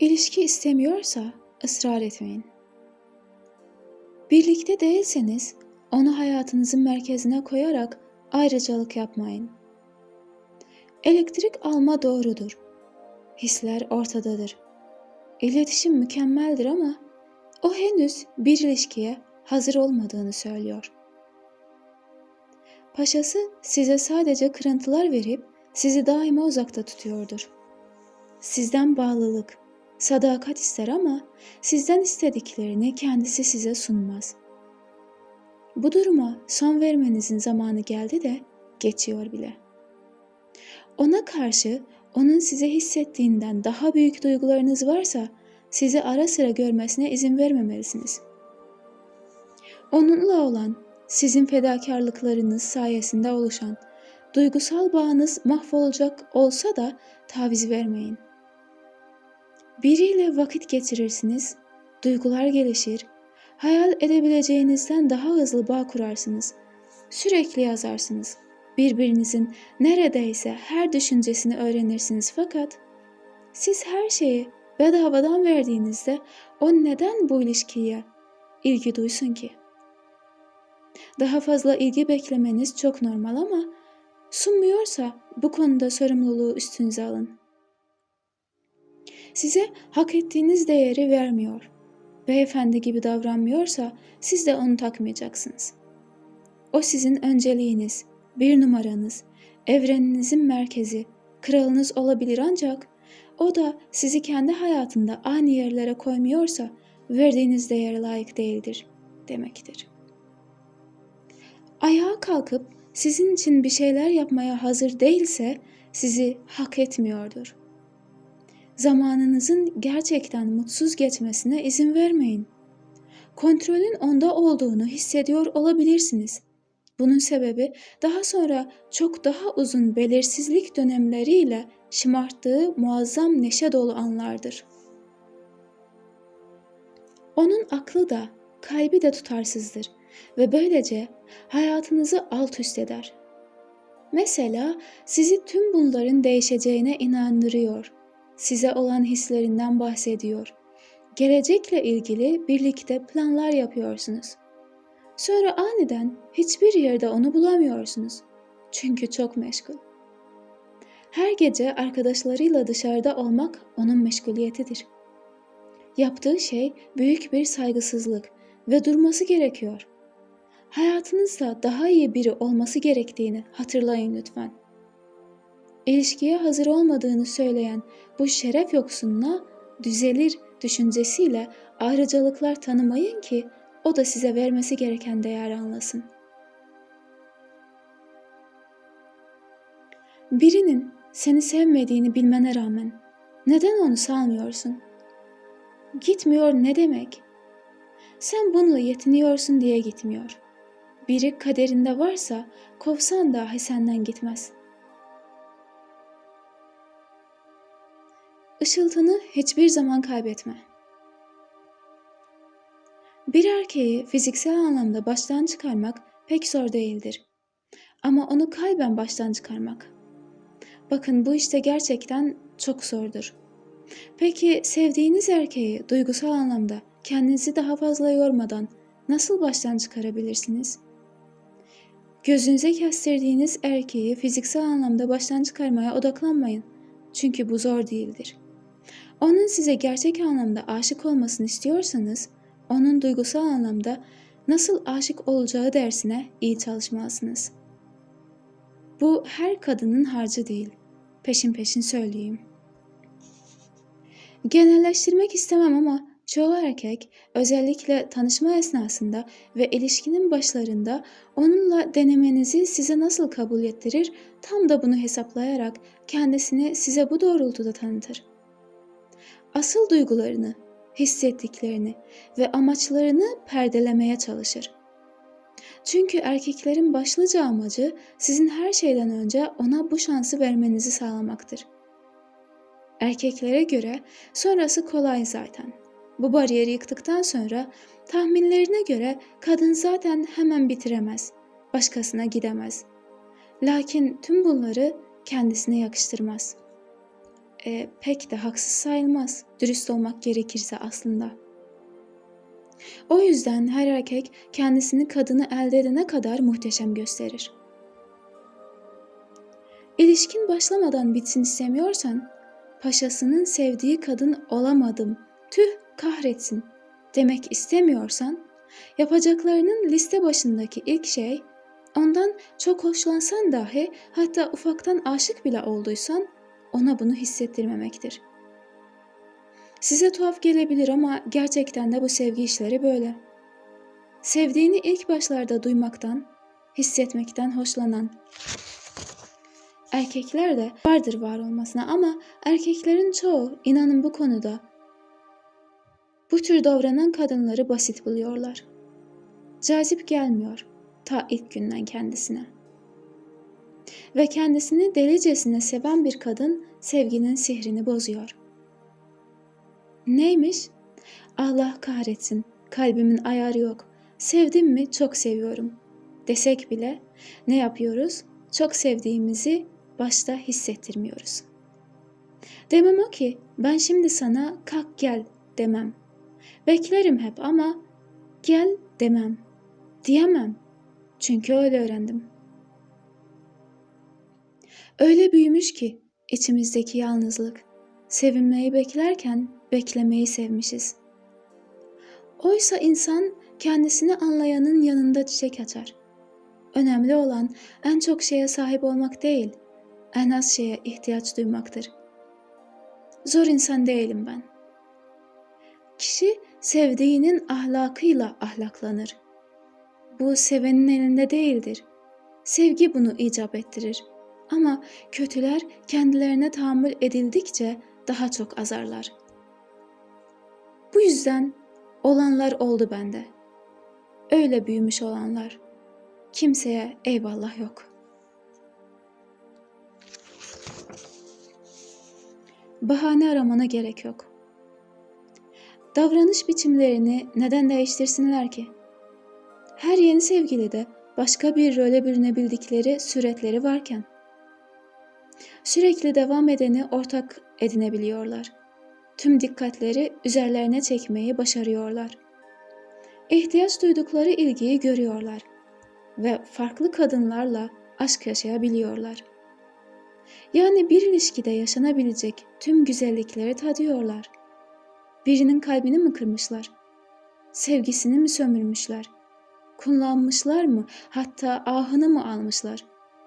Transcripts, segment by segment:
İlişki istemiyorsa ısrar etmeyin. Birlikte değilseniz onu hayatınızın merkezine koyarak ayrıcalık yapmayın. Elektrik alma doğrudur. Hisler ortadadır. İletişim mükemmeldir ama o henüz bir ilişkiye hazır olmadığını söylüyor. Paşası size sadece kırıntılar verip sizi daima uzakta tutuyordur. Sizden bağlılık, sadakat ister ama sizden istediklerini kendisi size sunmaz. Bu duruma son vermenizin zamanı geldi de geçiyor bile. Ona karşı onun size hissettiğinden daha büyük duygularınız varsa sizi ara sıra görmesine izin vermemelisiniz. Onunla olan sizin fedakarlıklarınız sayesinde oluşan duygusal bağınız mahvolacak olsa da taviz vermeyin. Biriyle vakit geçirirsiniz, duygular gelişir, hayal edebileceğinizden daha hızlı bağ kurarsınız. Sürekli yazarsınız. Birbirinizin neredeyse her düşüncesini öğrenirsiniz fakat siz her şeyi bedavadan verdiğinizde o neden bu ilişkiye ilgi duysun ki? Daha fazla ilgi beklemeniz çok normal ama sunmuyorsa bu konuda sorumluluğu üstünüze alın. Size hak ettiğiniz değeri vermiyor. Beyefendi gibi davranmıyorsa siz de onu takmayacaksınız. O sizin önceliğiniz, bir numaranız, evreninizin merkezi, kralınız olabilir ancak o da sizi kendi hayatında aynı yerlere koymuyorsa verdiğiniz değere layık değildir demektir. Ayağa kalkıp sizin için bir şeyler yapmaya hazır değilse sizi hak etmiyordur. Zamanınızın gerçekten mutsuz geçmesine izin vermeyin. Kontrolün onda olduğunu hissediyor olabilirsiniz. Bunun sebebi daha sonra çok daha uzun belirsizlik dönemleriyle şımarttığı muazzam neşe dolu anlardır. Onun aklı da, kalbi de tutarsızdır ve böylece hayatınızı alt üst eder. Mesela sizi tüm bunların değişeceğine inandırıyor. Size olan hislerinden bahsediyor. Gelecekle ilgili birlikte planlar yapıyorsunuz. Sonra aniden hiçbir yerde onu bulamıyorsunuz. Çünkü çok meşgul. Her gece arkadaşlarıyla dışarıda olmak onun meşguliyetidir. Yaptığı şey büyük bir saygısızlık ve durması gerekiyor. Hayatınızda daha iyi biri olması gerektiğini hatırlayın lütfen. İlişkiye hazır olmadığını söyleyen bu şeref yoksununa düzelir düşüncesiyle ayrıcalıklar tanımayın ki o da size vermesi gereken değeri anlasın. Birinin seni sevmediğini bilmene rağmen neden onu salmıyorsun? Gitmiyor ne demek? Sen bununla yetiniyorsun diye gitmiyor. Biri kaderinde varsa kovsan dahi senden gitmez. Işıltını hiçbir zaman kaybetme. Bir erkeği fiziksel anlamda baştan çıkarmak pek zor değildir. Ama onu kalben baştan çıkarmak. Bakın bu işte gerçekten çok zordur. Peki sevdiğiniz erkeği duygusal anlamda kendinizi daha fazla yormadan nasıl baştan çıkarabilirsiniz? Gözünüze kestirdiğiniz erkeği fiziksel anlamda baştan çıkarmaya odaklanmayın. Çünkü bu zor değildir. Onun size gerçek anlamda aşık olmasını istiyorsanız, onun duygusal anlamda nasıl aşık olacağı dersine iyi çalışmalısınız. Bu her kadının harcı değil. Peşin peşin söyleyeyim. Genelleştirmek istemem ama çoğu erkek özellikle tanışma esnasında ve ilişkinin başlarında onunla denemenizi size nasıl kabul ettirir tam da bunu hesaplayarak kendisini size bu doğrultuda tanıtır. Asıl duygularını, hissettiklerini ve amaçlarını perdelemeye çalışır. Çünkü erkeklerin başlıca amacı sizin her şeyden önce ona bu şansı vermenizi sağlamaktır. Erkeklere göre sonrası kolay zaten. Bu bariyeri yıktıktan sonra tahminlerine göre kadın zaten hemen bitiremez, başkasına gidemez. Lakin tüm bunları kendisine yakıştırmaz. E, pek de haksız sayılmaz. Dürüst olmak gerekirse aslında. O yüzden her erkek kendisini kadını elde edene kadar muhteşem gösterir. İlişkin başlamadan bitsin istemiyorsan, paşasının sevdiği kadın olamadım, tüh kahretsin demek istemiyorsan, yapacaklarının liste başındaki ilk şey, ondan çok hoşlansan dahi hatta ufaktan aşık bile olduysan ona bunu hissettirmemektir. Size tuhaf gelebilir ama gerçekten de bu sevgi işleri böyle. Sevdiğini ilk başlarda duymaktan, hissetmekten hoşlanan, Erkekler de vardır var olmasına ama erkeklerin çoğu inanın bu konuda bu tür davranan kadınları basit buluyorlar. Cazip gelmiyor ta ilk günden kendisine. Ve kendisini delicesine seven bir kadın sevginin sihrini bozuyor. Neymiş? Allah kahretsin, kalbimin ayarı yok. Sevdim mi çok seviyorum. Desek bile ne yapıyoruz? Çok sevdiğimizi başta hissettirmiyoruz. Demem o ki ben şimdi sana kalk gel demem. Beklerim hep ama gel demem. Diyemem. Çünkü öyle öğrendim. Öyle büyümüş ki içimizdeki yalnızlık. Sevinmeyi beklerken beklemeyi sevmişiz. Oysa insan kendisini anlayanın yanında çiçek açar. Önemli olan en çok şeye sahip olmak değil, en az şeye ihtiyaç duymaktır. Zor insan değilim ben. Kişi sevdiğinin ahlakıyla ahlaklanır. Bu sevenin elinde değildir. Sevgi bunu icap ettirir. Ama kötüler kendilerine tahammül edildikçe daha çok azarlar. Bu yüzden olanlar oldu bende. Öyle büyümüş olanlar. Kimseye eyvallah yok.'' bahane aramana gerek yok. Davranış biçimlerini neden değiştirsinler ki? Her yeni sevgili de başka bir role bürünebildikleri süretleri varken sürekli devam edeni ortak edinebiliyorlar. Tüm dikkatleri üzerlerine çekmeyi başarıyorlar. İhtiyaç duydukları ilgiyi görüyorlar ve farklı kadınlarla aşk yaşayabiliyorlar. Yani bir ilişkide yaşanabilecek tüm güzellikleri tadıyorlar. Birinin kalbini mi kırmışlar? Sevgisini mi sömürmüşler? Kullanmışlar mı? Hatta ahını mı almışlar?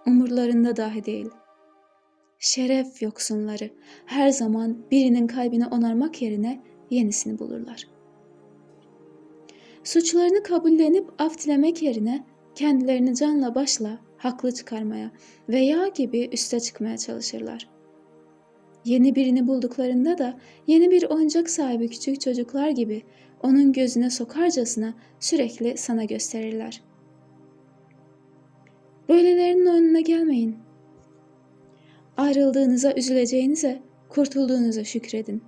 Umurlarında dahi değil. Şeref yoksunları her zaman birinin kalbini onarmak yerine yenisini bulurlar. Suçlarını kabullenip af dilemek yerine kendilerini canla başla haklı çıkarmaya ve yağ gibi üste çıkmaya çalışırlar. Yeni birini bulduklarında da yeni bir oyuncak sahibi küçük çocuklar gibi onun gözüne sokarcasına sürekli sana gösterirler. Böylelerinin önüne gelmeyin. Ayrıldığınıza üzüleceğinize, kurtulduğunuza şükredin.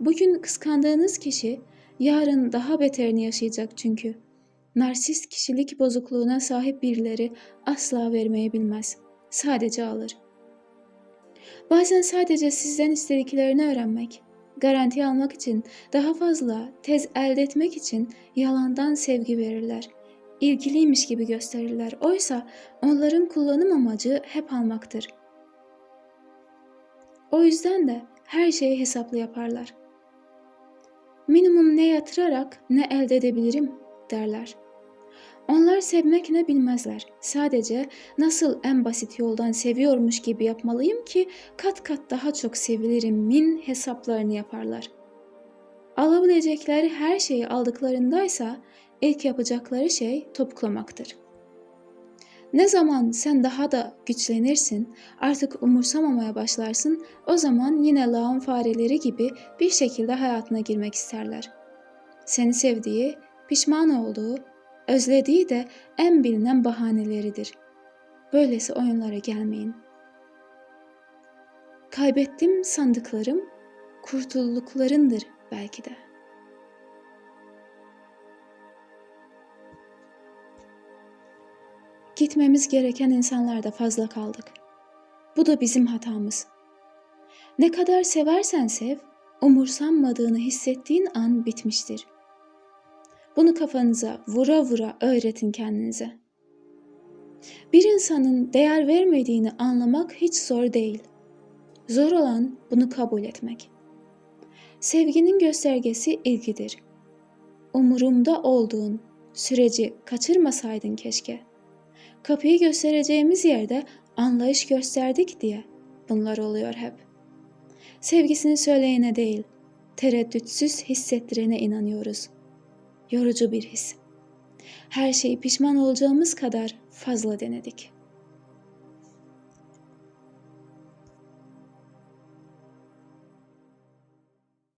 Bugün kıskandığınız kişi yarın daha beterini yaşayacak çünkü.'' Narsist kişilik bozukluğuna sahip birileri asla vermeyi bilmez. Sadece alır. Bazen sadece sizden istediklerini öğrenmek, garanti almak için, daha fazla tez elde etmek için yalandan sevgi verirler. İlgiliymiş gibi gösterirler. Oysa onların kullanım amacı hep almaktır. O yüzden de her şeyi hesaplı yaparlar. Minimum ne yatırarak ne elde edebilirim derler. Onlar sevmek ne bilmezler. Sadece nasıl en basit yoldan seviyormuş gibi yapmalıyım ki kat kat daha çok sevilirim min hesaplarını yaparlar. Alabilecekleri her şeyi aldıklarındaysa ilk yapacakları şey topuklamaktır. Ne zaman sen daha da güçlenirsin, artık umursamamaya başlarsın, o zaman yine lağım fareleri gibi bir şekilde hayatına girmek isterler. Seni sevdiği, pişman olduğu, Özlediği de en bilinen bahaneleridir. Böylesi oyunlara gelmeyin. Kaybettim sandıklarım, kurtulduklarındır belki de. Gitmemiz gereken insanlarda fazla kaldık. Bu da bizim hatamız. Ne kadar seversen sev, umursanmadığını hissettiğin an bitmiştir. Bunu kafanıza vura vura öğretin kendinize. Bir insanın değer vermediğini anlamak hiç zor değil. Zor olan bunu kabul etmek. Sevginin göstergesi ilgidir. Umurumda olduğun süreci kaçırmasaydın keşke. Kapıyı göstereceğimiz yerde anlayış gösterdik diye bunlar oluyor hep. Sevgisini söyleyene değil, tereddütsüz hissettirene inanıyoruz. Yorucu bir his. Her şeyi pişman olacağımız kadar fazla denedik.